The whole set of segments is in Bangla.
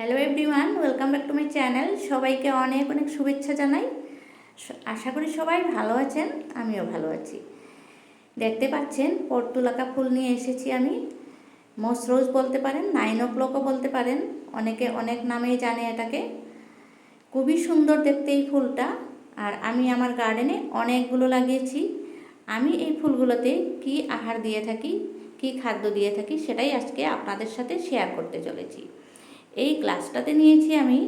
Hello everyone welcome back to my channel সবাইকে অনেক অনেক শুভেচ্ছা জানাই। আশা করি সবাই ভালো আছেন, আমিও ভালো আছি। দেখতে পাচ্ছেন, পর্তুলাকা ফুল নিয়ে এসেছি আমি। মসরোজ বলতে পারেন নাইন ও ক্লকও বলতে পারেন। অনেকে অনেক নামেই জানে এটাকে। খুবই সুন্দর দেখতে এই ফুলটা। আর আমি আমার গার্ডেনে অনেকগুলো লাগিয়েছি। আমি এই ফুলগুলোতে কি আহার দিয়ে থাকি, কি খাদ্য দিয়ে থাকি, সেটাই আজকে আপনাদের সাথে শেয়ার করতে চলেছি। এই গ্লাসটাতে নিয়েছি আমি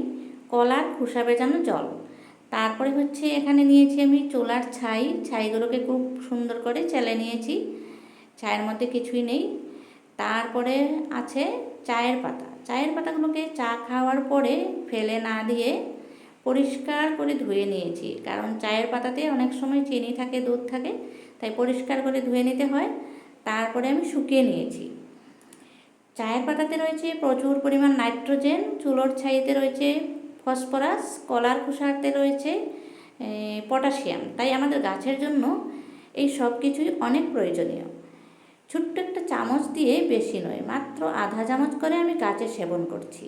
কলার খোসা বেজানো জল। তারপরে হচ্ছে এখানে নিয়েছি আমি চোলার ছাই। ছাইগুলোকে খুব সুন্দর করে চেলে নিয়েছি। চায়ের মধ্যে কিছুই নেই। তারপরে আছে চায়ের পাতা। চায়ের পাতাগুলোকে চা খাওয়ার পরে ফেলে না দিয়ে পরিষ্কার করে ধুয়ে নিয়েছি। কারণ চায়ের পাতাতে অনেক সময় চিনি থাকে, দুধ থাকে, তাই পরিষ্কার করে ধুয়ে নিতে হয়। তারপরে আমি শুকিয়ে নিয়েছি। চায়ের পাতাতে রয়েছে প্রচুর পরিমাণ নাইট্রোজেন, চুলোর ছাইতে রয়েছে ফসফরাস, কলার খোসাতে রয়েছে পটাশিয়াম। তাই আমাদের গাছের জন্য এই সব কিছুই অনেক প্রয়োজনীয়। ছোট্ট একটা চামচ দিয়ে বেশি নয়, মাত্র আধা চামচ করে আমি গাছে সেবন করছি।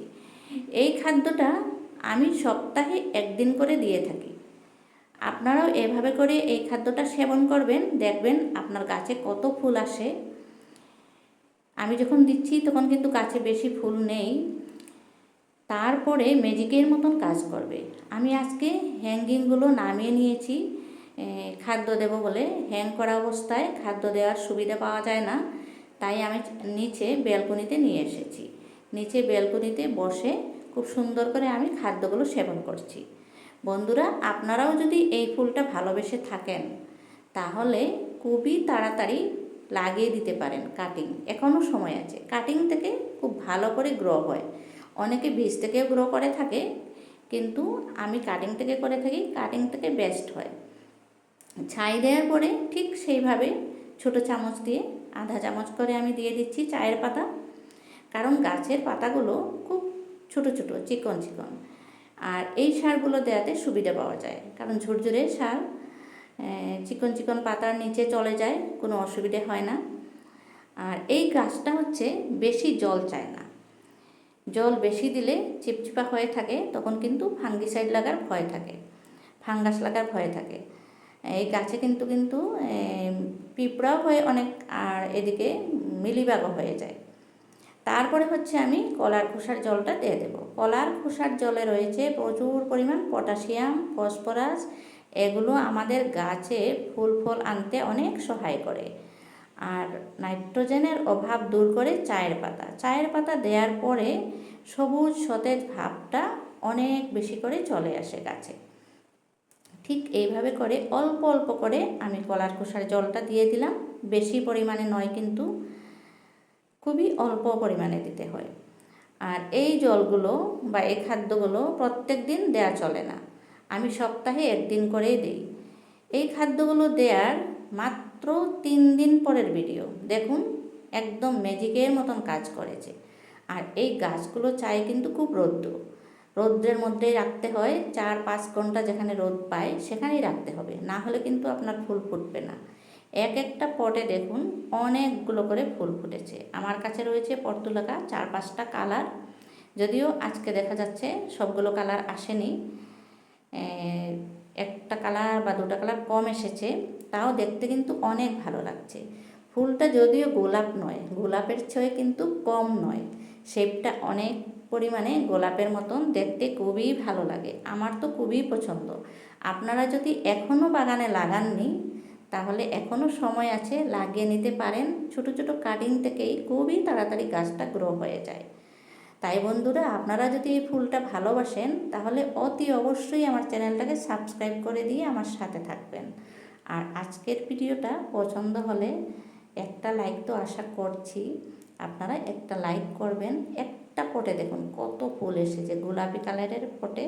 এই খাদ্যটা আমি সপ্তাহে একদিন করে দিয়ে থাকি। আপনারাও এভাবে করে এই খাদ্যটা সেবন করবেন, দেখবেন আপনার গাছে কত ফুল আসে। আমি যখন দিচ্ছি, তখন কিন্তু কাছে বেশি ফুল নেই। তারপরে ম্যাজিকের মতন কাজ করবে। আমি আজকে হ্যাঙ্গিংগুলো নামিয়ে নিয়েছি। খাদ্য দেব বলে। হ্যাং করা অবস্থায় খাদ্য দেওয়ার সুবিধা পাওয়া যায় না। তাই আমি নিচে ব্যালকনিতে নিয়ে এসেছি। নিচে ব্যালকনিতে বসে খুব সুন্দর করে আমি খাদ্যগুলো সেবন করছি। বন্ধুরা, আপনারাও যদি এই ফুলটা ভালোবেসে থাকেন, তাহলে খুবই তাড়াতাড়ি লাগিয়ে দিতে পারেন কাটিং এখনও সময় আছে। কাটিং থেকে খুব ভালো করে গ্রো হয়। অনেকে বীজ থেকেও গ্রো করে থাকে, কিন্তু আমি কাটিং থেকে করে থাকি কাটিং থেকে বেস্ট হয়। ছাই দেওয়ার পরে ঠিক সেইভাবে ছোট চামচ দিয়ে, আধা চামচ করে আমি দিয়ে দিচ্ছি চায়ের পাতা। কারণ গাছের পাতাগুলো খুব ছোট ছোট, চিকন চিকন। আর এই সারগুলো দেওয়াতে সুবিধা পাওয়া যায়। কারণ ঝুরঝুরে সার চিকন চিকন পাতার নিচে চলে যায়, কোনো অসুবিধে হয় না। আর এই গাছটা হচ্ছে বেশি জল চায় না। জল বেশি দিলে চিপচিপা হয়ে থাকে, তখন কিন্তু ফাঙ্গিসাইড লাগার ভয় থাকে, ফাঙ্গাস লাগার ভয় থাকে। এই গাছে কিন্তু কিন্তু পিঁপড়াও হয়ে অনেক, আর এদিকে মিলিবাগও হয়ে যায়। তারপরে হচ্ছে আমি কলার খোসার জলটা দিয়ে দেবো। কলার খোসার জলে রয়েছে প্রচুর পরিমাণ পটাশিয়াম, ফসফরাস এগুলো আমাদের গাছে ফুল ফল আনতে অনেক সহায় করে। আর নাইট্রোজেনের অভাব দূর করে চায়ের পাতা। চায়ের পাতা দেওয়ার পরে সবুজ সতেজ ভাবটা অনেক বেশি করে চলে আসে গাছে। ঠিক এইভাবে করে অল্প অল্প করে আমি কলার খোসার জলটা দিয়ে দিলাম। বেশি পরিমাণে নয় কিন্তু খুবই অল্প পরিমাণে দিতে হয়। আর এই জলগুলো বা এই খাদ্যগুলো প্রত্যেক দিন দেয়া চলে না। আমি সপ্তাহে একদিন করেই দিই। এই খাদ্যগুলো দেওয়ার মাত্র তিন দিন পরের ভিডিও। দেখুন, একদম ম্যাজিকের মতন কাজ করেছে। আর এই গাছগুলো চাই কিন্তু খুব রৌদ্র। রৌদ্রের মধ্যেই রাখতে হয়, চার পাঁচ ঘণ্টা যেখানে রোদ পায় সেখানেই রাখতে হবে। না হলে কিন্তু আপনার ফুল ফুটবে না। এক একটা পটে দেখুন, অনেকগুলো করে ফুল ফুটেছে। আমার কাছে রয়েছে পর্তুলাকা, চার পাঁচটা কালার। যদিও আজকে দেখা যাচ্ছে সবগুলো কালার আসেনি। একটা কালার বা দুটো কালার কম এসেছে, তাও দেখতে কিন্তু অনেক ভালো লাগছে। ফুলটা যদিও গোলাপ নয়, গোলাপের চেয়ে কিন্তু কম নয়। শেপটা অনেক পরিমাণে গোলাপের মতন, দেখতে খুবই ভালো লাগে, আমার তো খুবই পছন্দ। আপনারা যদি এখনও বাগানে লাগাননি, তাহলে এখনও সময় আছে লাগিয়ে নিতে পারেন। ছোট ছোট কাটিং থেকেই খুবই তাড়াতাড়ি গাছটা গ্রো হয়ে যায়। তাই বন্ধুরা, আপনারা যদি এই ফুলটা ভালোবাসেন, তাহলে অতি অবশ্যই আমার চ্যানেলটাকে সাবস্ক্রাইব করে দিয়ে আমার সাথে থাকবেন। আর আজকের ভিডিওটা পছন্দ হলে একটা লাইক তো আশা করছি, আপনারা একটা লাইক করবেন, একটা পটে দেখুন কত ফুল এসেছে, গোলাপি কালারের পটে।